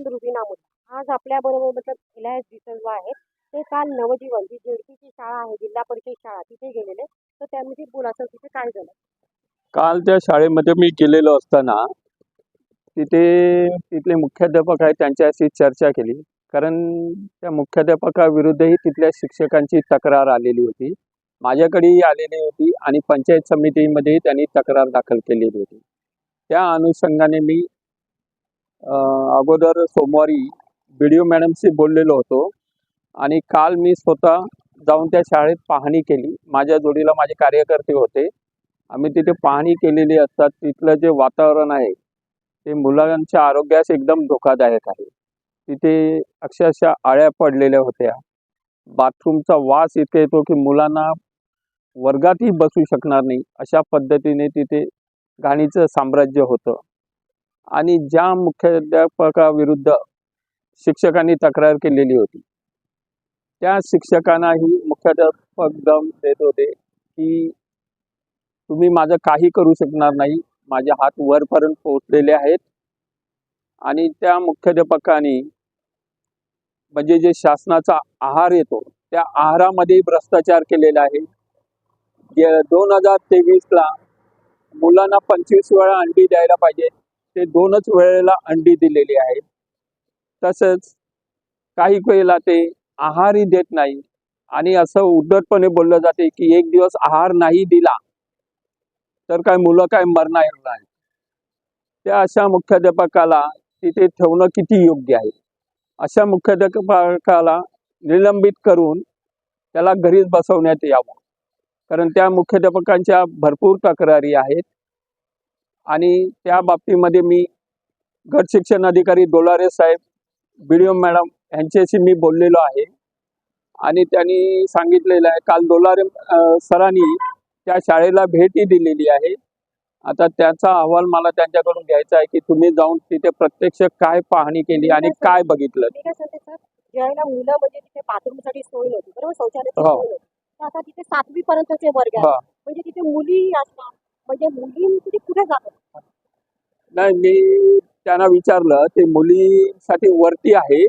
शाळेतून रुबीना मुला आज आपल्या बरोबर मतलब इलायस डिसल्वा आहेत ते काल नवजीवन जी जेडपीची शाळा आहे जिल्हा परिषद शाळा तिथे गेलेले. तर त्यामध्ये बोला सर तिथे काय झालं? काल त्या शाळेमध्ये मी गेलेलो असताना तिथे तिथले मुख्याध्यापक आहेत त्यांच्याशी चर्चा केली. कारण त्या मुख्याध्यापकाविरुद्धही तिथल्या शिक्षकांची तक्रार आलेली होती. माझ्याकडेही आलेली होती आणि पंचायत समितीमध्येही त्यांनी तक्रार दाखल केलेली होती. त्या अनुषंगाने मी अगोदर सोमवारी बी डी ओ मॅडमशी बोललेलो होतो आणि काल मी स्वतः जाऊन त्या शाळेत पाहणी केली. माझ्या जोडीला माझे कार्यकर्ते होते. आम्ही तिथे पाहणी केलेली असतात. तिथलं जे वातावरण आहे ते मुलांच्या आरोग्यास एकदम धोकादायक आहे. तिथे अक्षरशः आळ्या पडलेल्या होत्या. बाथरूमचा वास इतका येतो की मुलांना वर्गातही बसू शकणार नाही. अशा पद्धतीने तिथे घाणीचं साम्राज्य होतं. आणि ज्या मुख्याध्यापकाविरुद्ध शिक्षकांनी तक्रार केलेली होती त्या शिक्षकांनाही मुख्याध्यापक दम देत होते की तुम्ही माझं काही करू शकणार नाही माझे हात वरपर्यंत पोहोचलेले आहेत. आणि त्या मुख्याध्यापकाने म्हणजे जे शासनाचा आहार येतो त्या आहारामध्ये भ्रष्टाचार केलेला आहे. दोन हजार तेवीसला मुलांना पंचवीस वेळा अंडी द्यायला पाहिजे ते दोनच वेळेला अंडी दिलेली आहेत. तसंच काही वेळेला ते आहारही देत नाही. आणि असं उद्धटपणे बोललं जाते की एक दिवस आहार नाही दिला तर काय मुलं काय मरणार नाही त्या अशा मुख्याध्यापकाला तिथे ठेवणं किती योग्य आहे? अशा मुख्याध्यापकाला निलंबित करून त्याला घरीच बसवण्यात यावं. कारण त्या मुख्याध्यापकांच्या भरपूर तक्रारी आहेत. आणि त्या बाबतीमध्ये मी गट शिक्षण अधिकारी डोलारे साहेब बी ओ मॅडम यांच्याशी मी बोललेलो आहे. आणि त्यांनी सांगितलेलं आहे काल डोलारे सरांनी त्या शाळेला भेटही दिलेली आहे. आता त्याचा अहवाल मला त्यांच्याकडून घ्यायचा आहे की तुम्ही जाऊन तिथे प्रत्यक्ष काय पाहणी केली आणि काय बघितलं. मुलं म्हणजे तिथे बाथरूमसाठी सोय नव्हती बरोबर? आता तिथे सातवी पर्यंतचे वर्ग हा. म्हणजे तिथे मुली असतात. म्हणजे मुली तिथे कुठे जातात. नाही मी त्यांना विचारलं ते मुलीसाठी वरती आहे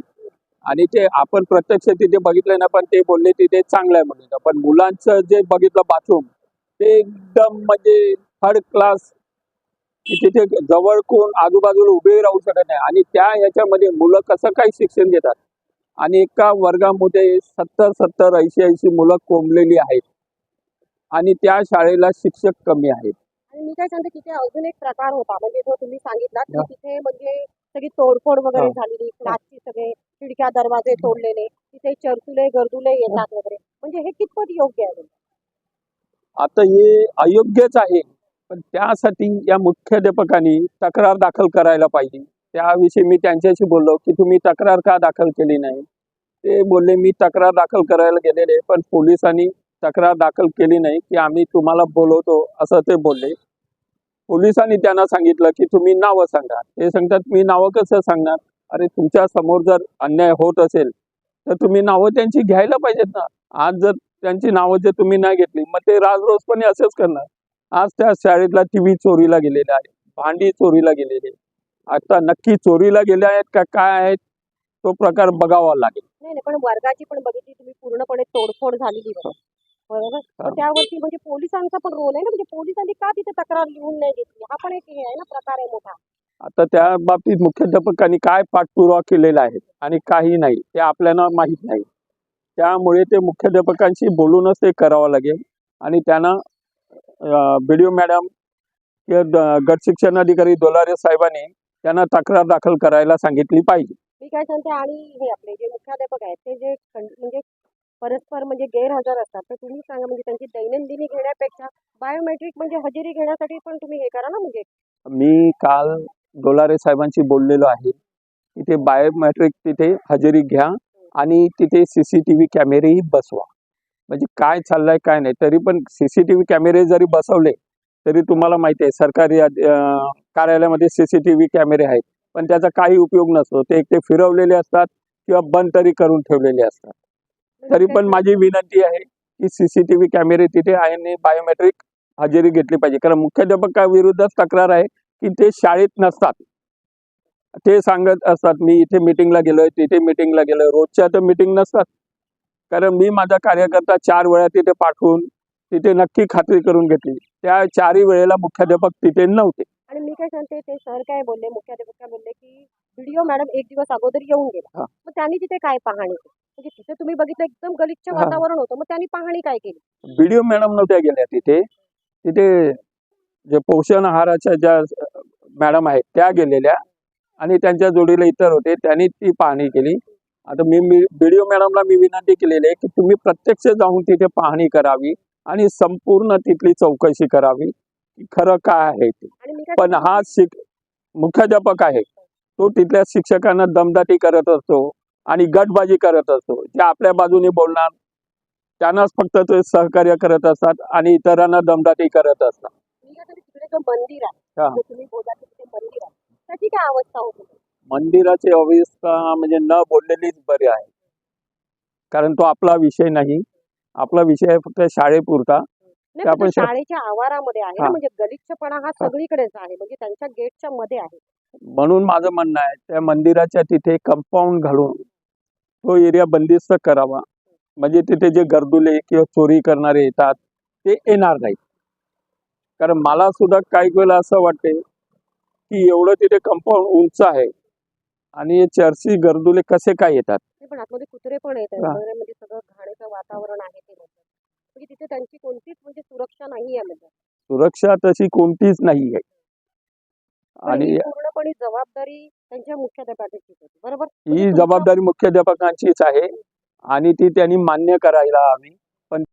आणि ते आपण प्रत्यक्ष तिथे बघितलं ना पण ते बोलले तिथे चांगलं आहे म्हणून. पण मुलांचं जे बघितलं बाथरूम ते एकदम म्हणजे थर्ड क्लास तिथे जवळ कोण आजूबाजूला उभे राहू शकत नाही. आणि त्या ह्याच्यामध्ये मुलं कसं काय शिक्षण घेतात? आणि एका वर्गामध्ये सत्तर सत्तर ऐंशी ऐंशी मुलं कोंबलेली आहेत. आणि त्या शाळेला शिक्षक कमी आहेत. मी काय सांगते तिथे अजून एक प्रकार होता. म्हणजे जो तुम्ही सांगितला. की तिथे म्हणजे सगळी तोडफोड वगैरे. झालेली क्लासची सगळे खिडक्या दरवाजे तोडलेले तिथे चरतुले गर्दुले येतात वगैरे. म्हणजे हे कितपत योग्य आहे? आता हे अयोग्यच आहे पण त्यासाठी या मुख्याध्यापकांनी तक्रार दाखल करायला पाहिजे. त्याविषयी मी त्यांच्याशी बोललो की तुम्ही तक्रार का दाखल केली नाही? ते बोलले मी तक्रार दाखल करायला गेलेले पण पोलिसांनी तक्रार दाखल केली नाही की आम्ही तुम्हाला बोलवतो असं ते बोलले. पोलिसांनी त्यांना सांगितलं की तुम्ही नावं सांगा. ते सांगतात मी नावं कसं सांगणार? अरे तुमच्यासमोर जर अन्याय होत असेल तर तुम्ही नावं त्यांची घ्यायला पाहिजेत ना. आज जर त्यांची नावं जर तुम्ही नाही घेतली मग ते राजरोजपणे असंच करणार. आज त्या शाळेतला टी व्ही चोरीला गेलेला आहे भांडी चोरीला गेलेली आहे. आता नक्की चोरीला गेले आहेत का काय आहेत तो प्रकार बघावा लागेल. नाही पण वर्गाची पण बघितली तुम्ही पूर्णपणे तोडफोड झालेली बरोबर? त्यावरती म्हणजे पोलिसांचा पण रोल आहे ना? म्हणजे पोलिसांनी का तिथे तक्रार लिहून नाही घेतली? हा पण एक हे आहे ना प्रकार आहे मोठा. आता त्या बाबतीत मुख्याध्यापकांनी काय पाठपुरावा केलेला आहे आणि काही नाही ते आपल्याला माहीत नाही. त्यामुळे ते मुख्याध्यापकांशी बोलूनच ते करावं लागेल आणि त्यांना बी डी ओ मॅडम किंवा गट शिक्षण अधिकारी दोलारे साहेबांनी त्यांना तक्रार दाखल करायला सांगितली पाहिजे. मी काय सांगते आणि हे आपले जे मुख्याध्यापक आहेत ते जे म्हणजे परस्पर म्हणजे गैरहजर असतात. तर तुम्ही सांगा म्हणजे त्यांची दैनंदिनी घेण्यापेक्षा बायोमेट्रिक म्हणजे हजेरी घेण्यासाठी पण तुम्ही हे करा ना म्हणजे? मी काल डोलारे साहेबांशी बोललेलो आहे. तिथे बायोमेट्रिक तिथे हजेरी घ्या आणि तिथे सी सी टी व्ही कॅमेरेही बसवा. म्हणजे काय चाललंय काय नाही तरी पण सी सी टी व्ही कॅमेरे जरी बसवले तरी तुम्हाला माहिती आहे सरकारी कार्यालयामध्ये सी सी टी व्ही कॅमेरे आहेत. पण त्याचा काही उपयोग नसतो. ते एक ते फिरवलेले असतात किंवा बंद तरी करून ठेवलेले असतात. तरी पण माझी विनंती आहे की सीसीटीव्ही कॅमेरे तिथे आहे आणि बायोमेट्रिक हजेरी घेतली पाहिजे. कारण मुख्याध्यापकाविरुद्धच तक्रार आहे की ते शाळेत नसतात. ते सांगत असतात मी इथे मिटिंगला गेलोय तिथे मिटिंगला गेलोय. रोजच्या तर मिटिंग नसतात. कारण मी माझा कार्यकर्ता चार वेळा तिथे पाठवून तिथे नक्की खात्री करून घेतली. त्या चारही वेळेला मुख्याध्यापक तिथे नव्हते. आणि मी काय सांगते ते सर काय बोलले मुख्याध्यापक काय बोलले की व्हिडिओ मॅडम एक दिवस अगोदर येऊन गेला. मग त्यांनी तिथे काय पाहणी केली? म्हणजे तिथे तुम्ही बघितलं एकदम गलिच्छ. वातावरण होतं. मग त्यांनी पाहणी काय केली? व्हिडिओ मॅडम नव्हत्या गेल्या तिथे. तिथे जे पोषण आहाराच्या ज्या मॅडम आहेत त्या गेलेल्या आणि त्यांच्या जोडीला इतर होते. त्यांनी ती पाहणी केली. आता मी व्हिडिओ मॅडमला मी विनंती केलेली आहे की तुम्ही प्रत्यक्ष जाऊन तिथे पाहणी करावी आणि संपूर्ण तिथली चौकशी करावी की खरं काय आहे ते. पण हा शिक मुख्याध्यापक आहे तो तिथल्या शिक्षकांना दमदाटी करत असतो आणि गटबाजी करत असतो. जे आपल्या बाजूने बोलणार त्यांनाच फक्त ते सहकार्य करत असतात आणि इतरांना दमदाटी करत असतात. मंदिराची अवस्था म्हणजे न बोललेलीच बरी आहे. कारण तो आपला विषय नाही. आपला विषय आहे फक्त शाळेपुरता. आपण शाळेच्या आवारामध्ये आहे. म्हणजे गलिच्छपणा हा. सगळीकडेच आहे. म्हणजे त्यांच्या गेटच्या मध्ये आहे. म्हणून माझं म्हणणं आहे त्या मंदिराच्या तिथे कंपाऊंड घालून तो एरिया बंदिस्त करावा. म्हणजे तिथे जे गर्दुले किंवा चोरी करणारे येतात ते येणार नाहीत. कारण मला सुद्धा काही वेळेला असं वाटते की एवढं तिथे कंपाऊंड उंच आहे आणि हे चर्ची गर्दुले कसे काय येतात? नाही, पण आतमध्ये कुत्रे पण येत. म्हणजे सगळं घाणीचं वातावरण आहे ते. म्हणजे तिथे त्यांची कोणतीच म्हणजे सुरक्षा नाही आहे म्हणजे. सुरक्षा तशी कोणतीच नाही आहे पण ही जबाबदारी त्यांच्या मुख्याध्यापकाची होती. बरोबर? ही जबाबदारी मुख्याध्यापकांचीच आहे. आणि ती त्यांनी मान्य करायला हवी.